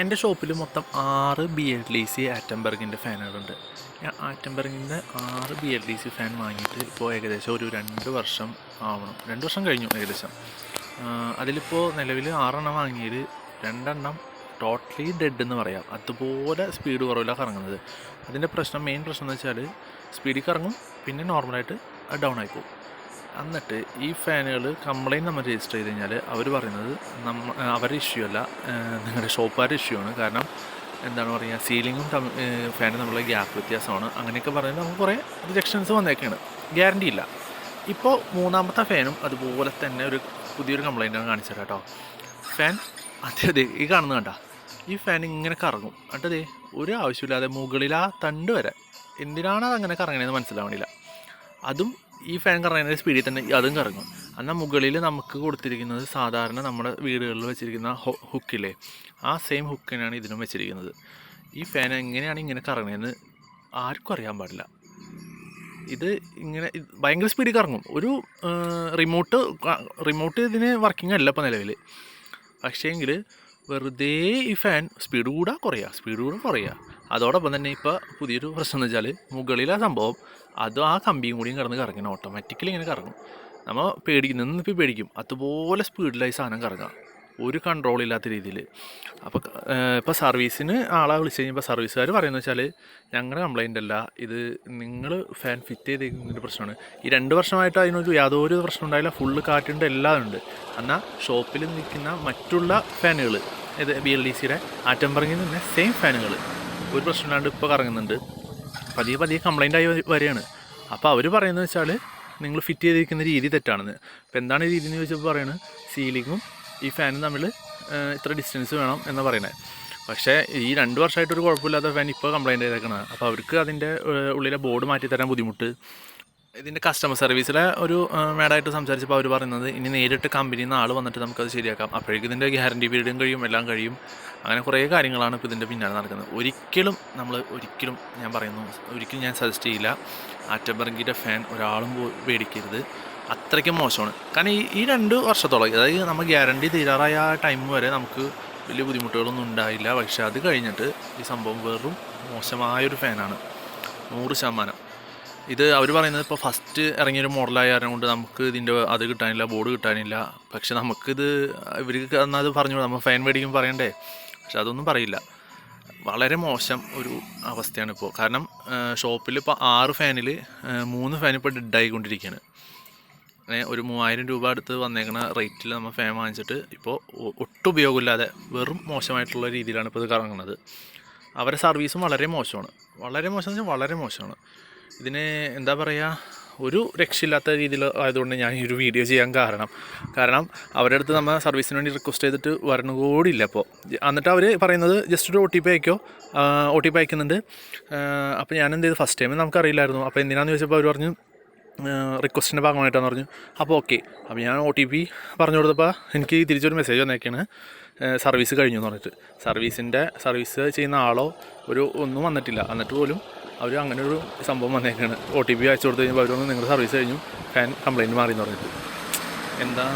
എന്റെ ഷോപ്പിൽ മൊത്തം ആറ് ബി എൽ ഡി സി ആറ്റംബർഗിന്റെ ഫാനുകളുണ്ട്. ഞാൻ ആറ്റംബർഗിന്റെ ആറ് B L D C fan വാങ്ങിയിട്ട് ഇപ്പോൾ ഏകദേശം ഒരു രണ്ട് വർഷം ആവണം. രണ്ട് വർഷം കഴിഞ്ഞു ഏകദേശം. അതിലിപ്പോൾ നിലവിൽ ആറെണ്ണം വാങ്ങിയത് രണ്ടെണ്ണം ടോട്ടലി ഡെഡ് എന്ന് പറയാം. അതുപോലെ സ്പീഡ് കുറവില്ല കറങ്ങുന്നത്. അതിന്റെ പ്രശ്നം മെയിൻ പ്രശ്നം എന്ന് വെച്ചാൽ സ്പീഡിൽ കറങ്ങും പിന്നെ നോർമലായിട്ട് ഡൗൺ ആയി പോകും. എന്നിട്ട് ഈ ഫാനുകൾ കംപ്ലയിന്റ് നമ്മൾ രജിസ്റ്റർ ചെയ്ത് കഴിഞ്ഞാൽ അവർ പറയുന്നത് നമ്മ അവരുടെ ഇഷ്യൂ അല്ല നിങ്ങളുടെ ഷോപ്പുകാരുടെ ഇഷ്യൂ ആണ്. കാരണം എന്താണ് പറയുക സീലിങ്ങും ഫാനും തമ്മിലുള്ള ഗ്യാപ്പ് വ്യത്യാസമാണ്. അങ്ങനെയൊക്കെ പറയുന്നത് നമുക്ക് കുറേ റിജക്ഷൻസ് വന്നേക്കാണ്. ഗ്യാരണ്ടി ഇല്ല. ഇപ്പോൾ മൂന്നാമത്തെ ഫാനും അതുപോലെ തന്നെ ഒരു പുതിയൊരു കംപ്ലയിന്റാണ് കാണിച്ചത് കേട്ടോ. ഫാൻ അതെ അതെ ഈ കാണുന്നത് കണ്ട. ഈ ഫാൻ ഇങ്ങനെ കറങ്ങും. അട്ടതേ ഒരു ആവശ്യമില്ലാതെ മുകളിൽ ആ തണ്ട് വരെ. എന്തിനാണ് അത് അങ്ങനെ കറങ്ങണതെന്ന് മനസ്സിലാവണില്ല. അതും ഈ ഫാൻ കറങ്ങുന്ന സ്പീഡിൽ തന്നെ അതും കറങ്ങും. എന്നാൽ മുകളിൽ നമുക്ക് കൊടുത്തിരിക്കുന്നത് സാധാരണ നമ്മുടെ വീടുകളിൽ വെച്ചിരിക്കുന്ന ഹുക്കിലെ ആ സെയിം ഹുക്കിനാണ് ഇതിനും വെച്ചിരിക്കുന്നത്. ഈ ഫാൻ എങ്ങനെയാണ് ഇങ്ങനെ കറങ്ങുന്നതെന്ന് ആർക്കും അറിയാൻ പാടില്ല. ഇത് ഇങ്ങനെ ഭയങ്കര സ്പീഡിൽ കറങ്ങും. ഒരു റിമോട്ട് റിമോട്ട് ഇതിന് വർക്കിംഗ് അല്ല ഇപ്പോൾ നിലവിൽ. പക്ഷേങ്കിൽ വെറുതെ ഈ ഫാൻ സ്പീഡ് കൂടാ കുറയുക സ്പീഡ് കൂടാ കുറയുക അതോടൊപ്പം തന്നെ ഇപ്പോൾ പുതിയൊരു പ്രശ്നം എന്ന് വെച്ചാൽ മുകളിലെ സംഭവം. അത് ആ കമ്പിയും കൂടിയും കിടന്ന് കറങ്ങണം ഓട്ടോമാറ്റിക്കലി ഇങ്ങനെ കറങ്ങും. നമ്മൾ പേടിക്കും നിന്നിപ്പോൾ പേടിക്കും. അതുപോലെ സ്പീഡിലായി സാധനം കറങ്ങാം. ഒരു കൺട്രോളില്ലാത്ത രീതിയിൽ അപ്പോൾ ഇപ്പോൾ സർവീസിന് ആളെ വിളിച്ച് കഴിഞ്ഞപ്പോൾ സർവീസുകാർ പറയുന്നത് വെച്ചാൽ ഞങ്ങളുടെ കംപ്ലൈന്റ് അല്ല. ഇത് നിങ്ങൾ ഫാൻ ഫിറ്റ് ചെയ്തിരിക്കുന്നതിന്റെ പ്രശ്നമാണ്. ഈ രണ്ട് വർഷമായിട്ട് അതിനൊരു യാതൊരു പ്രശ്നം ഉണ്ടായില്ല. ഫുള്ള് കാറ്റുണ്ട് എല്ലാം ഉണ്ട്. എന്നാൽ ഷോപ്പിൽ നിൽക്കുന്ന മറ്റുള്ള ഫാനുകൾ ഇത് ബി എൽ ഡി സിയുടെ ആറ്റംബറിങ്ങിൽ നിന്ന് സെയിം ഫാനുകൾ ഒരു പ്രശ്നമില്ലാണ്ട് ഇപ്പോൾ കറങ്ങുന്നുണ്ട്. പതിയെ പതിയെ കംപ്ലൈന്റ് ആയി വരികയാണ്. അപ്പോൾ അവർ പറയുന്നത് വെച്ചാൽ നിങ്ങൾ ഫിറ്റ് ചെയ്തിരിക്കുന്ന രീതി തെറ്റാണെന്ന്. അപ്പോൾ എന്താണ് രീതി എന്ന് ചോദിച്ചപ്പോൾ പറയുന്നത് സീലിങ്ങും ഈ ഫാനും തമ്മിൽ ഇത്ര ഡിസ്റ്റൻസ് വേണം എന്ന് പറയുന്നത് പക്ഷേ ഈ രണ്ട് വർഷമായിട്ടൊരു കുഴപ്പമില്ലാത്ത ഫാൻ ഇപ്പോൾ കംപ്ലൈന്റ് ചെയ്തേക്കണത് അപ്പോൾ അവർക്ക് അതിന്റെ ഉള്ളിലെ ബോർഡ് മാറ്റി തരാൻ ബുദ്ധിമുട്ട്. ഇതിന്റെ കസ്റ്റമർ സർവീസിലെ ഒരു മേഡായിട്ട് സംസാരിച്ചപ്പോൾ അവർ പറയുന്നത് ഇനി നേരിട്ട് കമ്പനിയിൽ നിന്ന് ആൾ വന്നിട്ട് നമുക്കത് ശരിയാക്കാം. അപ്പോഴേക്കും ഇതിന്റെ ഗ്യാരണ്ടി പീരീഡും കഴിയും എല്ലാം കഴിയും. അങ്ങനെ കുറേ കാര്യങ്ങളാണ് ഇപ്പോൾ ഇതിന്റെ പിന്നാലെ നടക്കുന്നത്. ഒരിക്കലും നമ്മൾ ഒരിക്കലും ഞാൻ പറയുന്നു ഒരിക്കലും ഞാൻ സജസ്റ്റ് ചെയ്യില്ല. ആറ്റബർഗിന്റെ ഫാൻ ഒരാളും പേടിക്കരുത്. അത്രയ്ക്കും മോശമാണ്. കാരണം ഈ ഈ രണ്ട് വർഷത്തോളം അതായത് നമ്മൾ ഗ്യാരണ്ടി തീരാറായ ആ ടൈം വരെ നമുക്ക് വലിയ ബുദ്ധിമുട്ടുകളൊന്നും ഉണ്ടായില്ല. പക്ഷേ അത് കഴിഞ്ഞിട്ട് ഈ സംഭവം വെറും മോശമായൊരു ഫാനാണ് നൂറ് ശതമാനം. ഇത് അവർ പറയുന്നത് ഇപ്പോൾ ഫസ്റ്റ് ഇറങ്ങിയൊരു മോഡലായ കാരണം കൊണ്ട് നമുക്ക് ഇതിന്റെ അത് കിട്ടാനില്ല ബോർഡ് കിട്ടാനില്ല. പക്ഷെ നമുക്കിത് ഇവർക്ക് എന്നാൽ അത് പറഞ്ഞു നമ്മൾ ഫാൻ മേടിക്കും പറയണ്ടേ? പക്ഷെ അതൊന്നും പറയില്ല. വളരെ മോശം ഒരു അവസ്ഥയാണ് ഇപ്പോൾ കാരണം ഷോപ്പിൽ ഇപ്പോൾ ആറ് ഫാനിൽ മൂന്ന് ഫാൻ ഇപ്പോൾ ഡെഡായിക്കൊണ്ടിരിക്കുകയാണ് അങ്ങനെ ഒരു മൂവായിരം രൂപ അടുത്ത് വന്നേക്കുന്ന റേറ്റിൽ നമ്മൾ ഫാൻ വാങ്ങിച്ചിട്ട് ഇപ്പോൾ ഒട്ടും ഉപയോഗമില്ലാതെ വെറും മോശമായിട്ടുള്ള രീതിയിലാണ് ഇപ്പോൾ ഇത് കറങ്ങുന്നത് അവരുടെ സർവീസും വളരെ മോശമാണ്. വളരെ മോശം എന്ന് വെച്ചാൽ വളരെ മോശമാണ്. ഇതിന് എന്താ പറയുക ഒരു രക്ഷയില്ലാത്ത രീതിയിൽ ആയതുകൊണ്ട് ഞാൻ ഈ ഒരു വീഡിയോ ചെയ്യാൻ കാരണം. കാരണം അവരുടെ അടുത്ത് നമ്മൾ സർവീസിന് വേണ്ടി റിക്വസ്റ്റ് ചെയ്തിട്ട് വരണ കൂടിയില്ല അപ്പോൾ എന്നിട്ട് അവർ പറയുന്നത് ജസ്റ്റ് ഒരു ഒ ടി പി അയക്കോ? ഒ ടി പി അയക്കുന്നുണ്ട്. അപ്പോൾ ഞാൻ എന്ത് ചെയ്തു? ഫസ്റ്റ് ടൈം നമുക്കറിയില്ലായിരുന്നു. അപ്പോൾ എന്തിനാന്ന് ചോദിച്ചപ്പോൾ അവർ പറഞ്ഞു റിക്വസ്റ്റിന്റെ ഭാഗമായിട്ടാന്ന് പറഞ്ഞു. അപ്പോൾ ഓക്കെ അപ്പോൾ ഞാൻ ഒ ടി പി പറഞ്ഞു കൊടുത്തപ്പോൾ എനിക്ക് തിരിച്ചൊരു മെസ്സേജ് വന്നേക്കാണ്. സർവീസ് കഴിഞ്ഞു എന്ന് പറഞ്ഞിട്ട്. സർവീസിന്റെ സർവീസ് ചെയ്യുന്ന ആളോ ഒരു ഒന്നും വന്നിട്ടില്ല. എന്നിട്ട് പോലും അവർ അങ്ങനെ ഒരു സംഭവം വന്നേക്കാണ്. ഒ ടി പി അയച്ചു കൊടുത്തു കഴിഞ്ഞപ്പോൾ അവരൊന്ന് നിങ്ങളുടെ സർവീസ് കഴിഞ്ഞു. ഫാൻ കംപ്ലയിന്റ് മാറി എന്ന് പറഞ്ഞിട്ട്. എന്താ?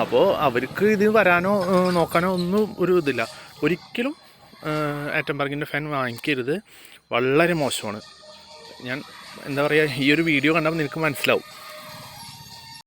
അപ്പോൾ അവർക്ക് ഇത് വരാനോ നോക്കാനോ ഒന്നും ഒരു ഇതില്ല. ഒരിക്കലും ആറ്റംബർഗിന്റെ ഫാൻ വാങ്ങിക്കരുത്. വളരെ മോശമാണ്. ഞാൻ എന്താ പറയുക ഈ ഒരു വീഡിയോ കണ്ടപ്പോൾ നിനക്ക് മനസ്സിലാവും.